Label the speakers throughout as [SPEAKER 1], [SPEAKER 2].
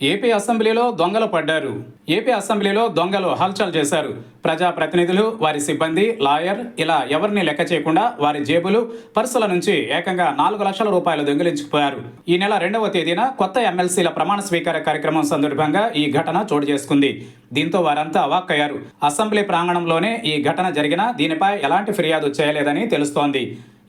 [SPEAKER 1] AP అసెంబ్లీలో దొంగలు పడ్డారు. ఏపీ అసెంబ్లీలో దొంగలు హల్చల్ చేశారు. ప్రజాప్రతినిధులు వారి సిబ్బంది లాయర్ ఇలా ఎవరిని లెక్క చేయకుండా వారి జేబులు పర్సుల నుంచి ఏకంగా నాలుగు లక్షల రూపాయలు దొంగిలించుకుపోయారు. ఈ నెల రెండవ తేదీన కొత్త ఎమ్మెల్సీల ప్రమాణ స్వీకార కార్యక్రమం సందర్భంగా ఈ ఘటన చోటు చేసుకుంది. దీంతో వారంతా అవాక్కయ్యారు. అసెంబ్లీ ప్రాంగణంలోనే ఈ ఘటన జరిగినా దీనిపై ఎలాంటి ఫిర్యాదు చేయలేదని తెలుస్తోంది.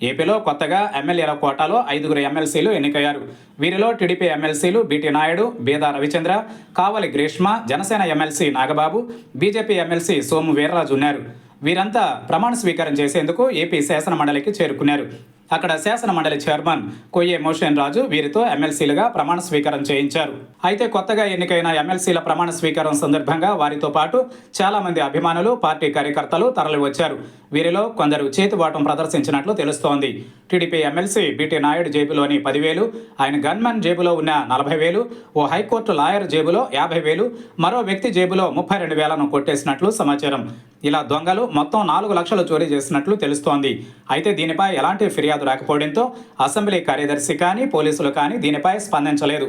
[SPEAKER 1] ఏపీలో కొత్తగా ఎమ్మెల్యేల కోటాలో ఐదుగురు ఎమ్మెల్సీలు ఎన్నికయ్యారు. వీరిలో టీడీపీ ఎమ్మెల్సీలు BT Naidu Beeda Ravichandra Kavali Greeshma Janasena MLC Nagababu BJP MLC Somu Veerraju ఉన్నారు. వీరంతా ప్రమాణ స్వీకారం చేసేందుకు ఏపీ శాసన మండలికి చేరుకున్నారు. అక్కడ శాసన మండలి చైర్మన్ కొయ్యే మోషన్ రాజు వీరితో ఎమ్మెల్సీలుగా ప్రమాణ స్వీకారం చేయించారు. అయితే కొత్తగా ఎన్నికైన ఎమ్మెల్సీల ప్రమాణ స్వీకారం సందర్భంగా వారితో పాటు చాలా మంది అభిమానులు పార్టీ కార్యకర్తలు తరలివచ్చారు. వీరిలో కొందరు చేతివాటం ప్రదర్శించినట్లు తెలుస్తోంది. టీడీపీ ఎమ్మెల్సీ బీటీ నాయుడు జేబులోని పదివేలు ఆయన గన్మెన్ జేబులో ఉన్న నలభై వేలు ఓ హైకోర్టు లాయర్ జేబులో యాభై వేలు మరో వ్యక్తి జేబులో ముప్పై రెండు వేలను కొట్టేసినట్లు సమాచారం. ఇలా దొంగలు మొత్తం నాలుగు లక్షలు చోరీ చేసినట్లు తెలుస్తోంది. అయితే దీనిపై ఎలాంటి ఫిర్యాదు ఫిర్యాదు రాకపోవడంతో అసెంబ్లీ కార్యదర్శి కానీ పోలీసులు కానీ దీనిపై స్పందించలేదు.